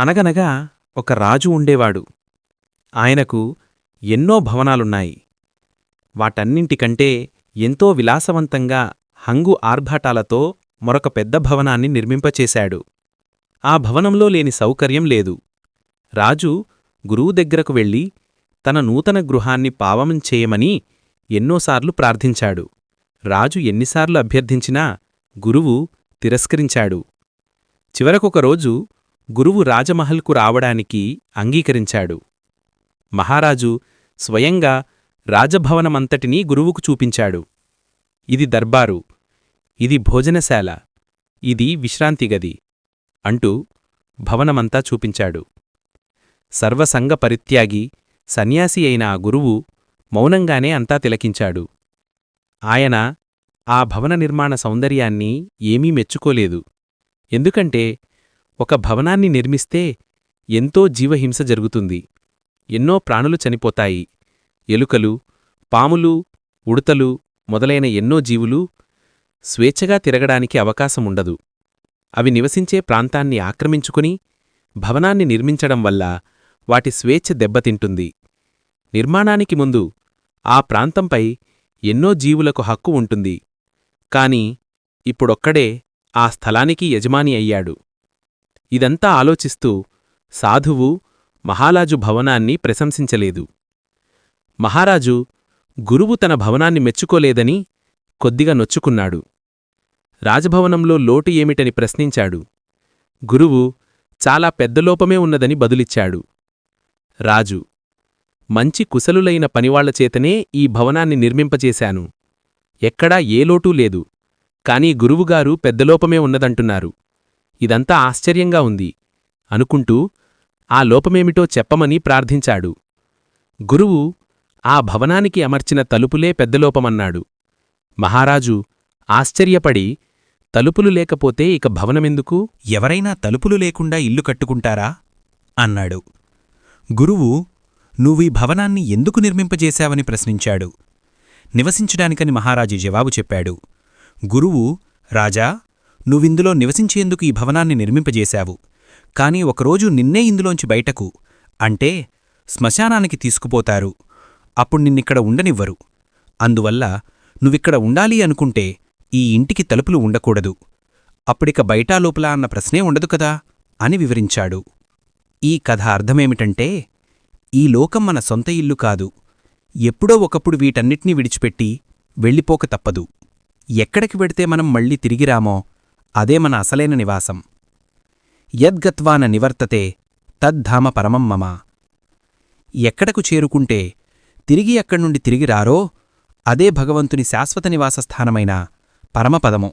అనగనగా ఒక రాజు ఉండేవాడు. ఆయనకు ఎన్నో భవనాలున్నాయి. వాటన్నింటికంటే ఎంతో విలాసవంతంగా హంగు ఆర్భాటాలతో మరొక పెద్ద భవనాన్ని నిర్మింపచేశాడు. ఆ భవనంలో లేని సౌకర్యం లేదు. రాజు గురువు దగ్గరకు వెళ్ళి తన నూతన గృహాన్ని పావనం చేయమని ఎన్నోసార్లు ప్రార్థించాడు. రాజు ఎన్నిసార్లు అభ్యర్థించినా గురువు తిరస్కరించాడు. చివరకొకరోజు గురువు రాజమహల్కు రావడానికి అంగీకరించాడు. మహారాజు స్వయంగా రాజభవనమంతటినీ గురువుకు చూపించాడు. ఇది దర్బారు ఇది భోజనశాల ఇది విశ్రాంతిగది అంటూ భవనమంతా చూపించాడు. సర్వసంగ పరిత్యాగి సన్యాసి అయిన ఆ గురువు మౌనంగానే అంతా తిలకించాడు. ఆయన ఆ భవన నిర్మాణ సౌందర్యాన్ని ఏమీ మెచ్చుకోలేదు. ఎందుకంటే ఒక భవనాన్ని నిర్మిస్తే ఎంతో జీవహింస జరుగుతుంది. ఎన్నో ప్రాణులు చనిపోతాయి. ఎలుకలు పాములు ఉడతలు మొదలైన ఎన్నో జీవులు స్వేచ్ఛగా తిరగడానికి అవకాశముండదు. అవి నివసించే ప్రాంతాన్ని ఆక్రమించుకుని భవనాన్ని నిర్మించడం వల్ల వాటి స్వేచ్ఛ దెబ్బతింటుంది. నిర్మాణానికి ముందు ఆ ప్రాంతంపై ఎన్నో జీవులకు హక్కు ఉంటుంది. కాని ఇప్పుడొక్కడే ఆ స్థలానికి యజమాని అయ్యాడు. ఇదంతా ఆలోచిస్తూ సాధువు మహారాజు భవనాన్ని ప్రశంసించలేదు. మహారాజు గురువు తన భవనాన్ని మెచ్చుకోలేదని కొద్దిగా నొచ్చుకున్నాడు. రాజభవనంలో లోటు ఏమిటని ప్రశ్నించాడు. గురువు చాలా పెద్దలోపమే ఉన్నదని బదులిచ్చాడు. రాజు మంచి కుశలులైన పనివాళ్ళచేతనే ఈ భవనాన్ని నిర్మింపచేశాను ఎక్కడా ఏ లోటూ లేదు. కాని గురువుగారు పెద్దలోపమే ఉన్నదంటున్నారు. ఇదంతా ఆశ్చర్యంగా ఉంది అనుకుంటూ ఆ లోపమేమిటో చెప్పమని ప్రార్థించాడు. గురువు ఆ భవనానికి అమర్చిన తలుపులే పెద్దలోపమన్నాడు. మహారాజు ఆశ్చర్యపడి తలుపులు లేకపోతే ఇక భవనమెందుకు? ఎవరైనా తలుపులు లేకుండా ఇల్లు కట్టుకుంటారా? అన్నాడు. గురువు నువ్వీ భవనాన్ని ఎందుకు నిర్మింపజేశావని ప్రశ్నించాడు. నివసించడానికని మహారాజు జవాబు చెప్పాడు. గురువు రాజా నువ్విందులో నివసించేందుకు ఈ భవనాన్ని నిర్మింపజేశావు. కాని ఒకరోజు నిన్నే ఇందులోంచి బయటకు. అంటే శ్మశానానికి తీసుకుపోతారు. అప్పుడు నిన్నిక్కడ ఉండనివ్వరు. అందువల్ల నువ్విక్కడ ఉండాలి అనుకుంటే ఈ ఇంటికి తలుపులు ఉండకూడదు. అప్పుడిక బయటా లోపల అన్న ప్రశ్నే ఉండదు కదా? అని వివరించాడు. ఈ కథ అర్థమేమిటంటే ఈ లోకం మన సొంత ఇల్లు కాదు. ఎప్పుడో ఒకప్పుడు వీటన్నిటినీ విడిచిపెట్టి వెళ్ళిపోక తప్పదు. ఎక్కడికి వెడితే మనం మళ్ళీ తిరిగిరామో అదే మన అసలైన నివాసం. యద్గత్వాన నివర్తతే తద్ధామ పరమం మమ. ఎక్కడకు చేరుకుంటే తిరిగి ఎక్కడ్నుండి తిరిగి రారో అదే భగవంతుని శాశ్వత నివాసస్థానమైన పరమపదము.